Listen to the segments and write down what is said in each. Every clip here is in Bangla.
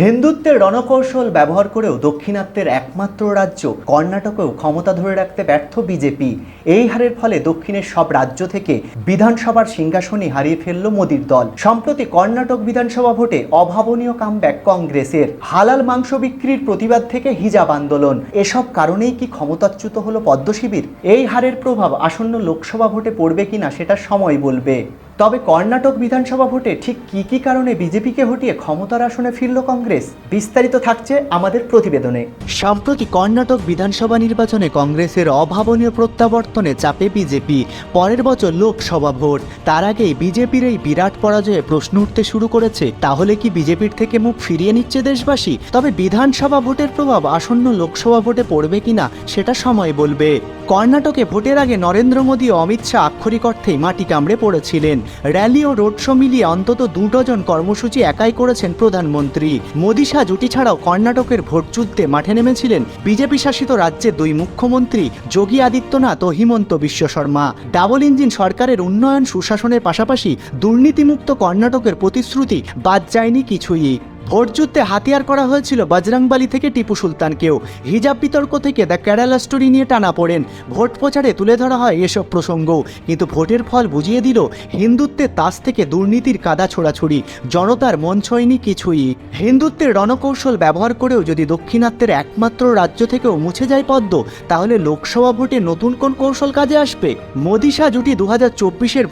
হিন্দুত্বের রণকৌশল ব্যবহার করেও দক্ষিণাত্যের একমাত্র রাজ্য কর্ণাটকেও ক্ষমতা ধরে রাখতে ব্যর্থ বিজেপি। এই হারের ফলে দক্ষিণের সব রাজ্য থেকে বিধানসভার সিংহাসনই হারিয়ে ফেলল মোদীর দল। সম্প্রতি কর্ণাটক বিধানসভা ভোটে অভাবনীয় কামব্যাক কংগ্রেসের হালাল মাংস বিক্রির প্রতিবাদ থেকে হিজাব আন্দোলন। এসব কারণেই কি ক্ষমতাচ্যুত হলো পদ্মশিবির? এই হারের প্রভাব আসন্ন লোকসভা ভোটে পড়বে কিনা সেটা সময় বলবে। তবে কর্ণাটক বিধানসভা ভোটে ঠিক কি কি কারণে বিজেপিকে হটিয়ে ক্ষমতার আসনে ফিরল কংগ্রেস? বিস্তারিত থাকছে আমাদের প্রতিবেদনে। সম্প্রতি কর্ণাটক বিধানসভা নির্বাচনে কংগ্রেসের অভাবনীয় প্রত্যাবর্তনে চাপে বিজেপি, পরের বছর লোকসভা ভোট। তার আগেই বিজেপির এই বিরাট পরাজয়ে প্রশ্ন উঠতে শুরু করেছে, তাহলে কি বিজেপির থেকে মুখ ফিরিয়ে নিচ্ছে দেশবাসী? তবে বিধানসভা ভোটের প্রভাব আসন্ন লোকসভা ভোটে পড়বে কিনা, সেটা সময় বলবে। কর্ণাটকে ভোটের আগে নরেন্দ্র মোদী ও অমিত শাহ আক্ষরিক অর্থেই মাটি কামড়ে পড়েছিলেন। র্যালি ও রোড শো মিলিয়ে অন্তত দু ডজন কর্মসূচি একাই করেছেন প্রধানমন্ত্রী। মোদী শাহ জুটি ছাড়াও কর্ণাটকের ভোট যুদ্ধে মাঠে নেমেছিলেন বিজেপি শাসিত রাজ্যের দুই মুখ্যমন্ত্রী, যোগী আদিত্যনাথ ও হিমন্ত বিশ্ব শর্মা। ডাবল ইঞ্জিন সরকারের উন্নয়ন সুশাসনের পাশাপাশি দুর্নীতিমুক্ত কর্ণাটকের প্রতিশ্রুতি বাদ যায়নি কিছুই। ভোট হাতিয়ার করা হয়েছিল বজরংবালি থেকে টিপু সুলতানকেও। হিজাব বিতর্ক থেকে দ্য কেরালা স্টোরি নিয়ে টানা পড়েন। ভোট প্রচারে তুলে ধরা হয় এসব প্রসঙ্গ। কিন্তু ভোটের ফল বুঝিয়ে দিল হিন্দুত্বের তাস থেকে দুর্নীতির কাদা ছোড়াছুড়ি। জনতার মন ছয়নি কিছুই। হিন্দুত্বের রণকৌশল ব্যবহার করেও যদি দক্ষিণাত্যের একমাত্র রাজ্য থেকেও মুছে যায় পদ্ম, তাহলে লোকসভা ভোটে নতুন কোন কৌশল কাজে আসবে? মোদী শাহ জুটি দু হাজার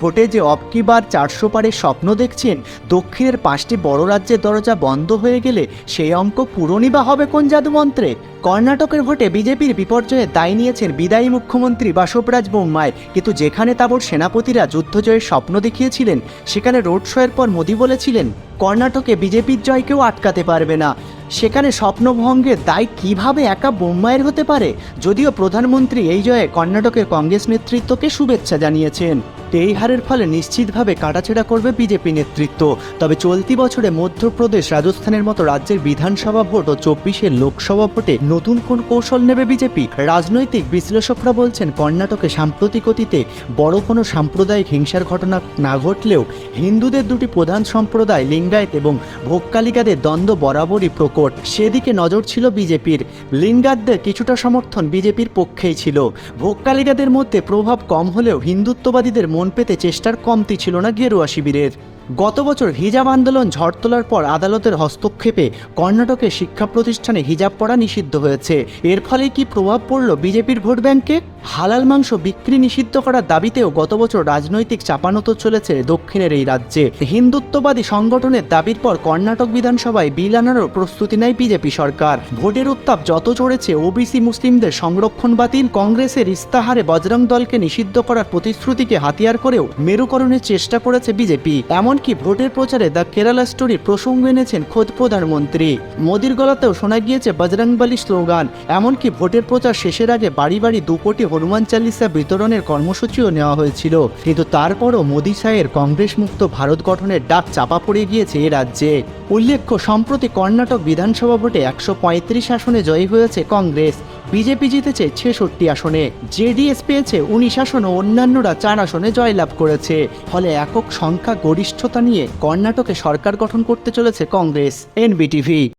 ভোটে যে অবকিবার চারশো পারের স্বপ্ন দেখছেন, দক্ষিণের পাঁচটি বড় রাজ্যের দরজা বন্ধ হয়ে গেলে সেই অঙ্ক পূরণই বা হবে কোন জাদুমন্ত্রে? কর্ণাটকের ভোটে বিজেপির বিপর্যয়ে দায় নিয়েছেন বিদায়ী মুখ্যমন্ত্রী বাসবরাজ বোম্মায় কিন্তু যেখানে তাবর সেনাপতিরা যুদ্ধজয়ের স্বপ্ন দেখিয়েছিলেন, সেখানে রোড শোয়ের পর মোদী বলেছিলেন, কর্ণাটকে বিজেপির জয়কেও আটকাতে পারবে না। সেখানে স্বপ্নভঙ্গের দায় কীভাবে একা বোম্মায়ের হতে পারে? যদিও প্রধানমন্ত্রী এই জয়ে কর্ণাটকের কংগ্রেস নেতৃত্বকে শুভেচ্ছা জানিয়েছেন। এই হারের ফলে নিশ্চিতভাবে কাটাছেড়া করবে বিজেপি নেতৃত্ব। তবে চলতি বছরে মধ্যপ্রদেশ, রাজস্থানের মতো রাজ্যের বিধানসভা ভোট ও চব্বিশের লোকসভা ভোটে নতুন কোন কৌশল নেবে বিজেপি? রাজনৈতিক বিশ্লেষকরা বলছেন, কর্ণাটকে সাম্প্রতিক অতীতে বড় কোনো সাম্প্রদায়িক হিংসার ঘটনা না ঘটলেও হিন্দুদের দুটি প্রধান সম্প্রদায়, লিঙ্গায়ত এবং ভোক্কালিকাদের দ্বন্দ্ব বরাবরই প্রকট। সেদিকে নজর ছিল বিজেপির। লিঙ্গাতদের কিছুটা সমর্থন বিজেপির পক্ষেই ছিল। ভোক্কালিকাদের মধ্যে প্রভাব কম হলেও হিন্দুত্ববাদীদের মন পেতে চেষ্টার কমতি ছিল না গেরুয়া শিবিরের। গত বছর হিজাব আন্দোলন ঝড় তোলার পর আদালতের হস্তক্ষেপে কর্ণাটকের শিক্ষা প্রতিষ্ঠানে হিজাব পড়া নিষিদ্ধ হয়েছে। এর ফলে কি প্রভাব পড়ল বিজেপির ভোট ব্যাংকে? হালাল মাংস বিক্রি নিষিদ্ধ করার দাবিতেও গত বছর রাজনৈতিক চাপানত চলেছে দক্ষিণের এই রাজ্যে। হিন্দুত্ববাদী সংগঠনের দাবির পর কর্ণাটক বিধানসভায় বিল আনারও প্রস্তুতি নেয় বিজেপি সরকার। ভোটের উত্তাপ যত চড়েছে, ওবিসি মুসলিমদের সংরক্ষণ বাতিল, কংগ্রেসের ইস্তাহারে বজরং দলকে নিষিদ্ধ করার প্রতিশ্রুতিকে হাতিয়ার করেও মেরুকরণের চেষ্টা করেছে বিজেপি। এমনকি ভোটের প্রচারে দ্য কেরালা স্টোরি প্রসঙ্গ এনেছেন খোদ প্রধানমন্ত্রী। মোদির গলাতেও শোনা গিয়েছে বজরংবলী স্লোগান, এমনকি ভোটের প্রচার শেষের আগে বাড়ি বাড়ি দু কোটি হনুমান চালিসা বিতরণের কর্মসূচিও নেওয়া হয়েছিল। কিন্তু তারপরও মোদী সাহের কংগ্রেস মুক্ত ভারত গঠনের ডাক চাপা পড়ে গিয়েছে এ রাজ্যে। উল্লেখ্য, সম্প্রতি কর্ণাটক বিধানসভা ভোটে একশো পঁয়ত্রিশ আসনে জয়ী হয়েছে কংগ্রেস। বিজেপি জিতেছে ছেষট্টি আসনে। জেডিএস পেয়েছে উনিশ আসন ও অন্যান্যরা চার আসনে জয়লাভ করেছে। ফলে একক সংখ্যা গরিষ্ঠতা নিয়ে কর্ণাটকে সরকার গঠন করতে চলেছে কংগ্রেস, এনবিটিভি।